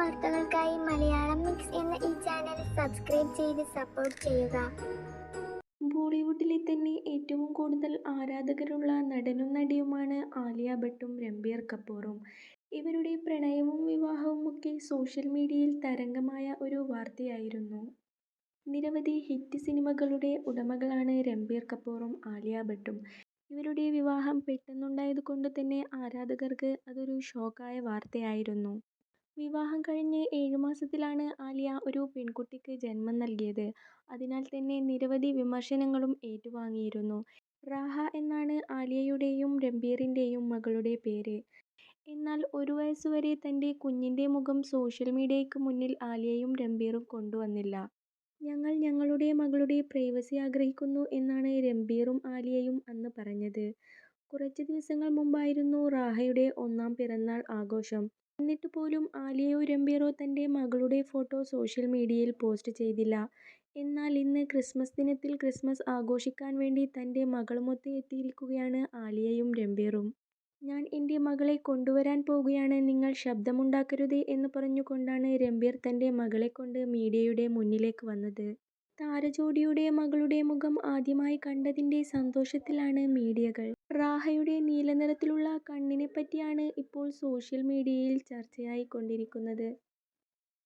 വാർത്തകൾക്കായി മലയാളം മിക്സ് എന്ന ഈ ചാനൽ സബ്സ്ക്രൈബ് ചെയ്ത് സപ്പോർട്ട് ചെയ്യുക ബോളിവുഡിലെ തന്നെ ഏറ്റവും കൂടുതൽ ആരാധകരുള്ള നടനും നടിയുമാണ് ആലിയ ഭട്ടും രംബീർ കപൂറും. ഇവരുടെ പ്രണയവും വിവാഹവും ഒക്കെ സോഷ്യൽ മീഡിയയിൽ തരംഗമായ ഒരു വാർത്തയായിരുന്നു. നിരവധി ഹിറ്റ് സിനിമകളുടെ ഉടമകളാണ് രംബീർ കപൂറും ആലിയ ഭട്ടും. ഇവരുടെ വിവാഹം പെട്ടെന്നുണ്ടായതുകൊണ്ട് തന്നെ ആരാധകർക്ക് അതൊരു ഷോക്കായ വാർത്തയായിരുന്നു. വിവാഹം കഴിഞ്ഞ് ഏഴ് മാസത്തിലാണ് ആലിയ ഒരു പെൺകുട്ടിക്ക് ജന്മം നൽകിയത്. അതിനാൽ തന്നെ നിരവധി വിമർശനങ്ങളും ഏറ്റുവാങ്ങിയിരുന്നു. റാഹ എന്നാണ് ആലിയയുടെയും രംബീറിന്റെയും മകളുടെ പേര്. എന്നാൽ ഒരു വയസ്സുവരെ തന്റെ കുഞ്ഞിന്റെ മുഖം സോഷ്യൽ മീഡിയയ്ക്ക് മുന്നിൽ ആലിയയും രംബീറും കൊണ്ടുവന്നില്ല. ഞങ്ങൾ ഞങ്ങളുടെ മകളുടെ പ്രൈവസി ആഗ്രഹിക്കുന്നു എന്നാണ് രംബീറും ആലിയയും അന്ന് പറഞ്ഞത്. കുറച്ച് ദിവസങ്ങൾ മുമ്പായിരുന്നു റാഹയുടെ ഒന്നാം പിറന്നാൾ ആഘോഷം. എന്നിട്ട് പോലും ആലിയയോ രംബീറോ തന്റെ മകളുടെ ഫോട്ടോ സോഷ്യൽ മീഡിയയിൽ പോസ്റ്റ് ചെയ്തില്ല. എന്നാൽ ഇന്ന് ക്രിസ്മസ് ദിനത്തിൽ ക്രിസ്മസ് ആഘോഷിക്കാൻ വേണ്ടി തന്റെ മകളുമൊത്ത് എത്തിയിരിക്കുകയാണ് ആലിയയും രംബീറും ഞാൻ എന്റെ മകളെ കൊണ്ടുവരാൻ പോവുകയാണ് നിങ്ങൾ ശബ്ദമുണ്ടാക്കരുത് എന്ന് പറഞ്ഞുകൊണ്ടാണ് രംബീർ തന്റെ മകളെ കൊണ്ട് മീഡിയയുടെ മുന്നിലേക്ക് വന്നത്. താരജോഡിയുടെ മകളുടെ മുഖം ആദ്യമായി കണ്ടതിന്റെ സന്തോഷത്തിലാണ് മീഡിയകൾ. റാഹയുടെ നീലനിറത്തിലുള്ള കണ്ണിനെപ്പറ്റിയാണ് ഇപ്പോൾ സോഷ്യൽ മീഡിയയിൽ ചർച്ചയായിക്കൊണ്ടിരിക്കുന്നത്.